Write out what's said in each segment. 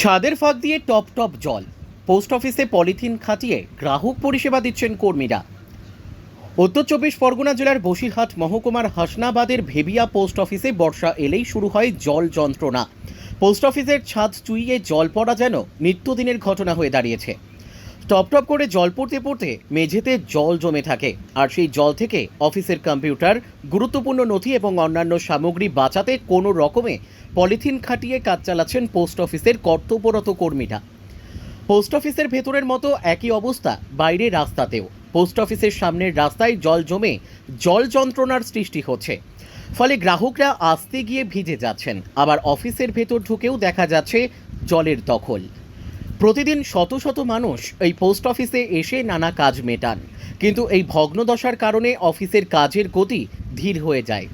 ছাদের ফাঁক দিয়ে টপ টপ জল। পোস্ট অফিসে পলিথিন খাটিয়ে গ্রাহক পরিষেবা দিচ্ছেন কর্মীরা। উত্তর চব্বিশ পরগনা জেলার বসিরহাট মহকুমার হাসনাবাদের ভেবিয়া পোস্ট অফিসে বর্ষা এলেই শুরু হয় জল যন্ত্রণা। পোস্ট অফিসের ছাদ চুইয়ে জল পড়া যেন নিত্যদিনের ঘটনা হয়ে দাঁড়িয়েছে। টপ টপ করে জল পড়তে পড়তে মেঝেতে জল জমে থাকে। আর সেই জল থেকে অফিসের কম্পিউটার, গুরুত্বপূর্ণ নথি এবং অন্যান্য সামগ্রী বাঁচাতে কোনো রকমে পলিথিন খাটিয়ে কাজ চালাচ্ছেন পোস্ট অফিসের কর্তব্যরত কর্মীরা। পোস্ট অফিসের ভেতরের মতো একই অবস্থা বাইরে রাস্তাতেও। পোস্ট অফিসের সামনের রাস্তায় জল জমে জল যন্ত্রণার সৃষ্টি হচ্ছে। ফলে গ্রাহকরা আসতে গিয়ে ভিজে যাচ্ছেন। আবার অফিসের ভেতর ঢুকেও দেখা যাচ্ছে জলের দখল। প্রতিদিন শত শত মানুষ এই পোস্ট অফিসে এসে নানা কাজ মেটান। কিন্তু এই ভগ্নদশার কারণে অফিসের কাজের গতি ধীর হয়ে যায়।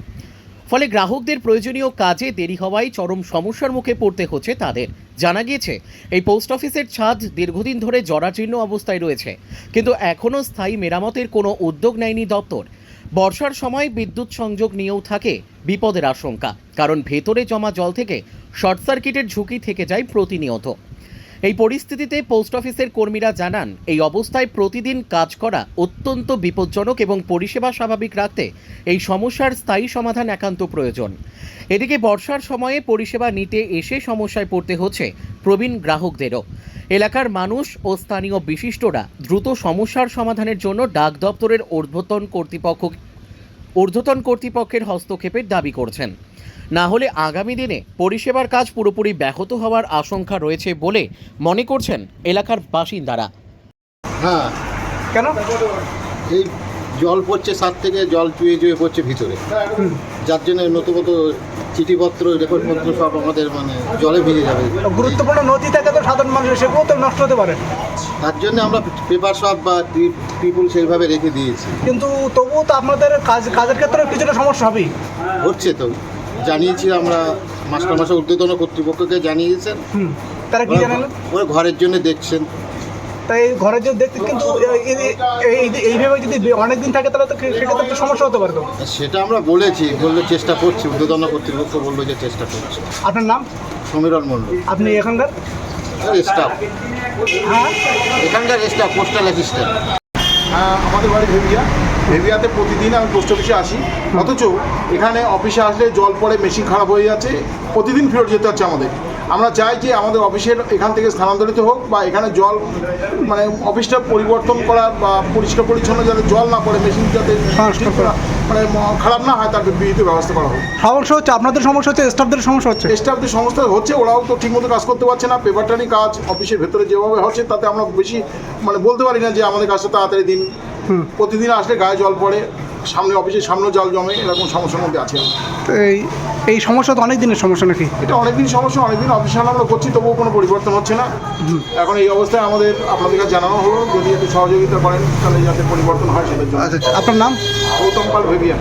ফলে গ্রাহকদের প্রয়োজনীয় কাজে দেরি হওয়ায় চরম সমস্যার মুখে পড়তে হচ্ছে তাদের। জানা গিয়েছে, এই পোস্ট অফিসের ছাদ দীর্ঘদিন ধরে জরাজীর্ণ অবস্থায় রয়েছে। কিন্তু এখনও স্থায়ী মেরামতের কোনো উদ্যোগ নেয়নি দপ্তর। বর্ষার সময় বিদ্যুৎ সংযোগ নিয়েও থাকে বিপদের আশঙ্কা। কারণ ভেতরে জমা জল থেকে শর্ট সার্কিটের ঝুঁকি থেকে যায় প্রতিনিয়ত। এই পরিস্থিতিতে পোস্ট অফিসের কর্মীরা জানান, এই অবস্থায় প্রতিদিন কাজ করা অত্যন্ত বিপজ্জনক এবং পরিষেবা স্বাভাবিক রাখতে এই সমস্যার স্থায়ী সমাধান একান্ত প্রয়োজন। এদিকে বর্ষার সময়ে পরিষেবা নিতে এসে সমস্যায় পড়তে হচ্ছে প্রবীণ গ্রাহকদেরও। এলাকার মানুষ ও স্থানীয় বিশিষ্টরা দ্রুত সমস্যার সমাধানের জন্য ডাক দপ্তরের ঊর্ধ্বতন কর্তৃপক্ষ ঊর্ধ্বতন কর্তৃপক্ষের হস্তক্ষেপের দাবি করছেন। না হলে আগামী দিনে পরিষেবার কাজ পুরোপুরি ব্যাহত হওয়ার আশঙ্কা রয়েছে বলে মনে করছেন এলাকার বাসিন্দারা। হ্যাঁ। কেন? এই জল পড়ছে সাত থেকে জল চুয়ে চুয়ে পড়ছে ভিতরে। যার জন্য নতুনত চিঠিপত্র রেকর্ডপত্র সব আমাদের মানে জলে ভিজে যাবে। গুরুত্বপূর্ণ নদী থাকে তো সাধারণ মানুষের সেগুলো তো নষ্ট হতে পারে। তার জন্য আমরা পেপার সব বা পিপুল সেইভাবে রেখে দিয়েছি। কিন্তু তবুও তো আপনাদের কাজ কাজের ক্ষেত্রে কিছুটা সমস্যা হবেই। হচ্ছে তো। জানিয়েছি আমরা মাস্টার মাসে ঊর্ধ্বতন কর্তৃপক্ষকে জানিয়েছেন। তারা কি জানালেন ওরা ঘরের জন্য দেখছেন। তাই ঘরের যে দেখতে কিন্তু এই- এই- এই- এইভাবে যদি অনেক দিন থাকে তাহলে তো সে- সেক্ষেত্রে তো সমস্যা হতে পারে তো সেটা আমরা বলেছি বললে চেষ্টা করছি ঊর্ধ্বতন কর্তৃপক্ষ বলল যে চেষ্টা করছে। আপনার নাম? সমীরণ মণ্ডল। আপনি এখানকার? স্টাফ। হ্যাঁ। এখানকার স্টাফ পোস্টাল অ্যাসিস্ট্যান্ট আমাদের বাড়ি ভেবিয়া ভেবিয়াতে প্রতিদিন আমি পোস্ট অফিসে আসি। অথচ এখানে অফিসে আসলে জল পড়ে মেশিন খারাপ হয়ে যাচ্ছে। প্রতিদিন ফেরত যেতে হচ্ছে আমাদের। আমরা চাই যে আমাদের অফিসের এখান থেকে স্থানান্তরিত হোক বা এখানে জল মানে অফিসটা পরিবর্তন করা বা পরিষ্কার পরিচ্ছন্ন যাতে জল না পড়ে মেশিন যাতে করা, মানে খারাপ না হয় তার বিহিত ব্যবস্থা করা হোক। সমস্যা হচ্ছে আপনাদের সমস্যা হচ্ছে স্টাফদের সমস্যা হচ্ছে? স্টাফদের সমস্যা হচ্ছে ওরাও তো ঠিকমতো কাজ করতে পারছে না পেপারটানি কাজ অফিসের ভেতরে যেভাবে হচ্ছে তাতে আমরা বেশি মানে বলতে পারি না যে আমাদের কাজটা তাড়াতাড়ি দিন। প্রতিদিন আসলে গায়ে জল পড়ে সামনে অফিসের সামনে জল জমে এরকম সমস্যার মধ্যে আছে তো এই এই সমস্যা তো অনেক দিনের সমস্যা নাকি? এটা অনেকদিন সমস্যা অনেকদিন অফিসিয়াল আমরা করছি তবুও কোনো পরিবর্তন হচ্ছে না। এখন এই অবস্থায় আমাদের আপনাদের কাছে জানানো হলো যদি একটু সহযোগিতা করেন তাহলে যাতে পরিবর্তন হয় সেটার জন্য। আচ্ছা আচ্ছা। আপনার নাম? গৌতম পাল ভেবিয়া